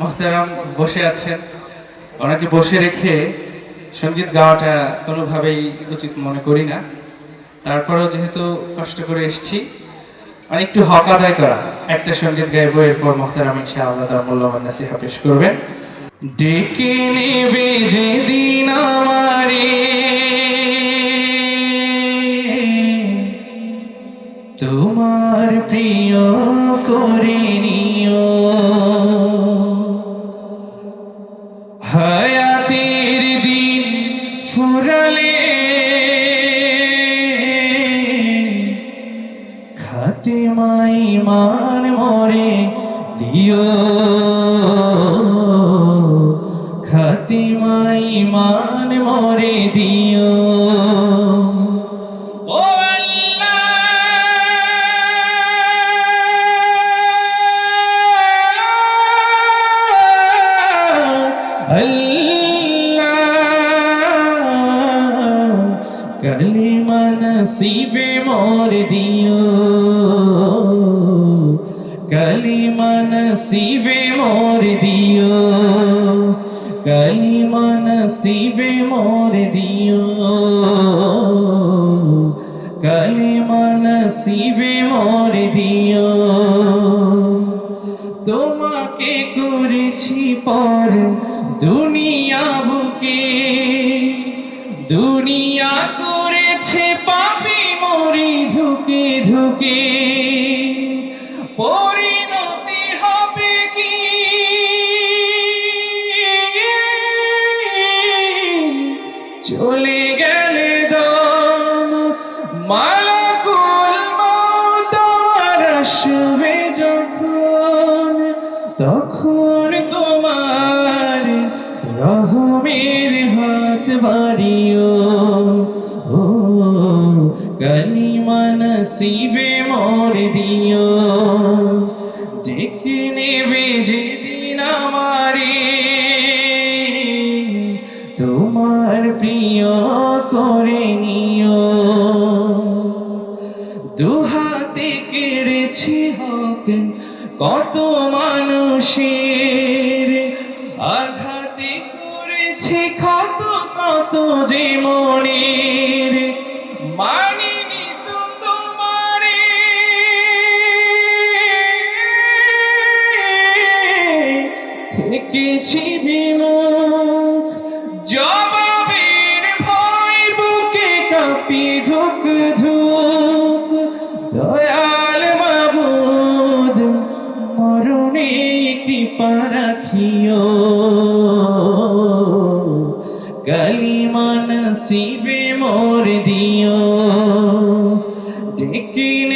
মোহতারাম বসে আছেন। ওনাকে বসে রেখে সংগীত গাওয়াটা কোনোভাবেই উচিত মনে করি না। তারপরেও যেহেতু কষ্ট করে এসেছি মানে একটু হক আদায় করা, একটা সংগীত গাইবো, এরপর মোহতারাম ইনশাআল্লাহ তার মূল্যবান নাসিহা পেশ করবেন। ডেকে নেবে যেদিন আমারে, তোমার প্রিয় করে নসিবে মোর দিও কালিমা নসিবে মোর দিও কালিমা নসিবে মোর দিও কালিমা নসিবে মোর দিও তোমাকে করেছি পর দুনিয়া বুকে দুনিয়া করেছে পাপি মরি ধুকে ধুকে পরিণতি হবে কি? চলে গেলে দম, মালাকুল আমার আসবে যখন। তখন তোমার রহমের হাত বাড়িও নসিবে মোর দিও। ডেকে নেবে যেদিন আমারে। তোমার প্রিয় করে নিও। দুহাতে কেড়েছি হক কত মানুষের। আঘাতে করেছে কত কত যে মনের। মানিনি থেকেছি বিমুখ। জবাবের ভয় বুকে কাঁপি ধুক ধুক। দয়াল মাবুদ, মরণে কৃপা রাখিও। কালিমা নসিবে মোর দিও। ডেকে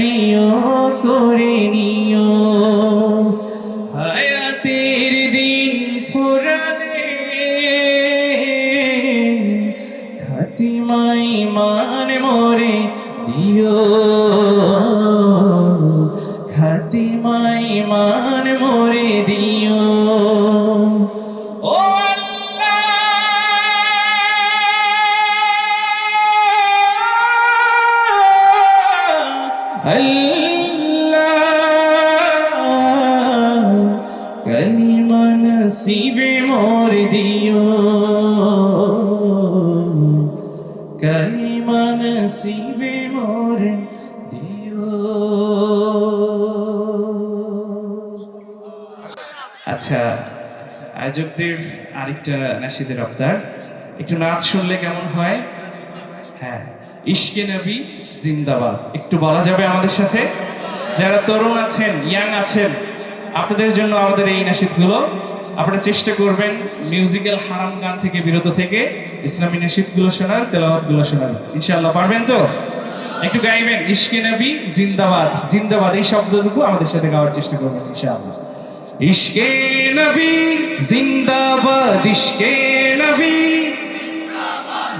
প্রিয় করে কালিমা নসিবে মোর দিও। কালিমা নসিবে মোর দিও। আচ্ছা আয়োজকদের আরেকটা নাসিদের আবদার। একটু নাচ শুনলে কেমন হয়? হ্যাঁ ইশকে নবী জিন্দাবাদ। একটু বলা যাবে আমাদের সাথে? যারা তরুণ আছেন, ইয়াং আছেন আপনাদের জন্য আমাদের এই নাসিদগুলো। আপনারা চেষ্টা করবেন মিউজিক্যাল হারাম গান থেকে বিরত থেকে ইসলামী নাসিদগুলো শোনার, তেলাওয়াতগুলো শোনার। ইনশাল্লাহ পারবেন তো? একটু গাইবেন ইশকে নবী, জিন্দাবাদ। জিন্দাবাদ, এই শব্দটুকু আমাদের সাথে গাওয়ার চেষ্টা করবেন, ইনশাআল্লাহ। ইশকে নবী, জিন্দাবাদ ইশকে নবী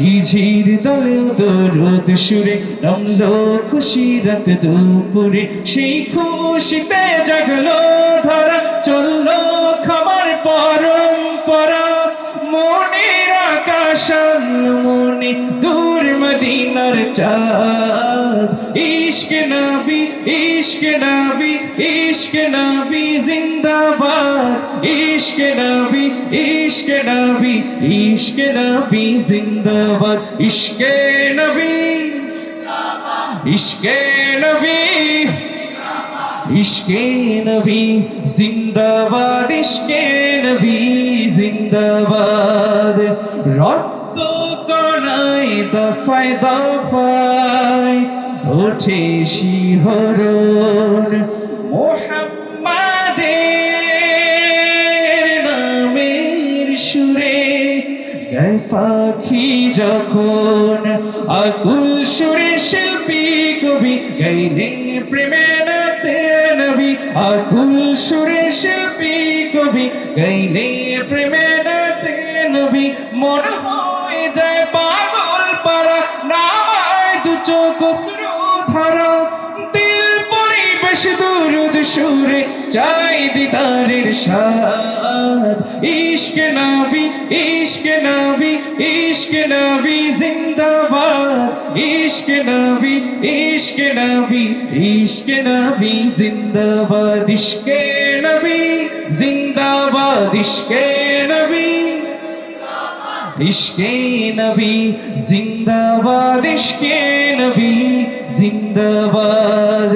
ঝিঝির দল দরুদ সুরে নামলো খুশি রাত দুপুরে। সেই খুশিতে জাগলো ধরা, চলল খাবার পরম্পরা। মনের আকাশ মনে দূর মদিনার চাঁদ। ইশক নবী ইশক নবী ইশক নবী জিন্দাবাদ। ইশক নবী ইশক নবী ইশক নবী জিন্দাবাদ। ইশক নবী ইশক নবী, ইশকে নবী জিন্দাবাদ। ইশকে নবী জিন্দাবাদ। রক্ত কণায় দফায় দফায় ওঠে শিহরণ মোহাম্মাদের নামের সুরে। গায় পাখি যখন আকুল সুরে শিল্পী কবি গাইলে প্রেমে নাতে নবী। আকুল সুরে শিল্পী কবি গাইলে প্রেমে নাতে নবী। মন হয়ে যায় পাগল পারা নামায় দু চোখ সুরে চাই দিদারের স্বাদ ইশক নবী ইশক নবী ইশক নবী জিন্দাবাদ ইশক নবী ইশক নবী ইশক নবী জিন্দাবাদ ইশক নবী জিন্দাবাদ ইশক নবী ইশকে নবী জিন্দাবাদ ইশকে নবী জিন্দাবাদ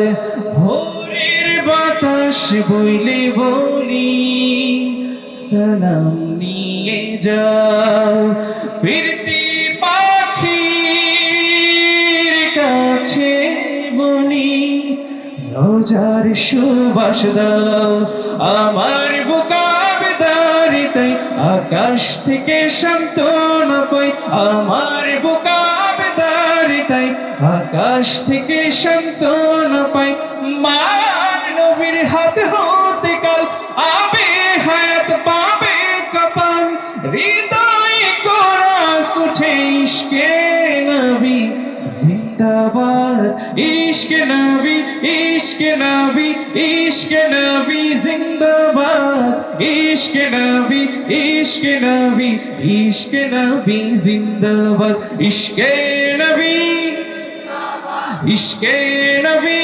বইলে বলি, সালাম নিয়ে যাও। ফিরতি পাখির কাছে বলি, রোজার সুবাস দাও। আমার বুকাবদারি তাই আকাশ থেকে সান্ত্বনা পাই আমার তাই আকাশ থেকে সান্ত্বনা পাই নবীর হাত হতে কাল আবে হায়াত পাবে কপাল। হৃদয় করা সুঠে ইশকে নবী, জিন্দাবাদ। ইশক নবী ইশক নবী ইশক নবী, জিন্দাবাদ। ইশক নবী ইশক নবী ইশক নবী, জিন্দাবাদ। ইশক নবী ইশক নবী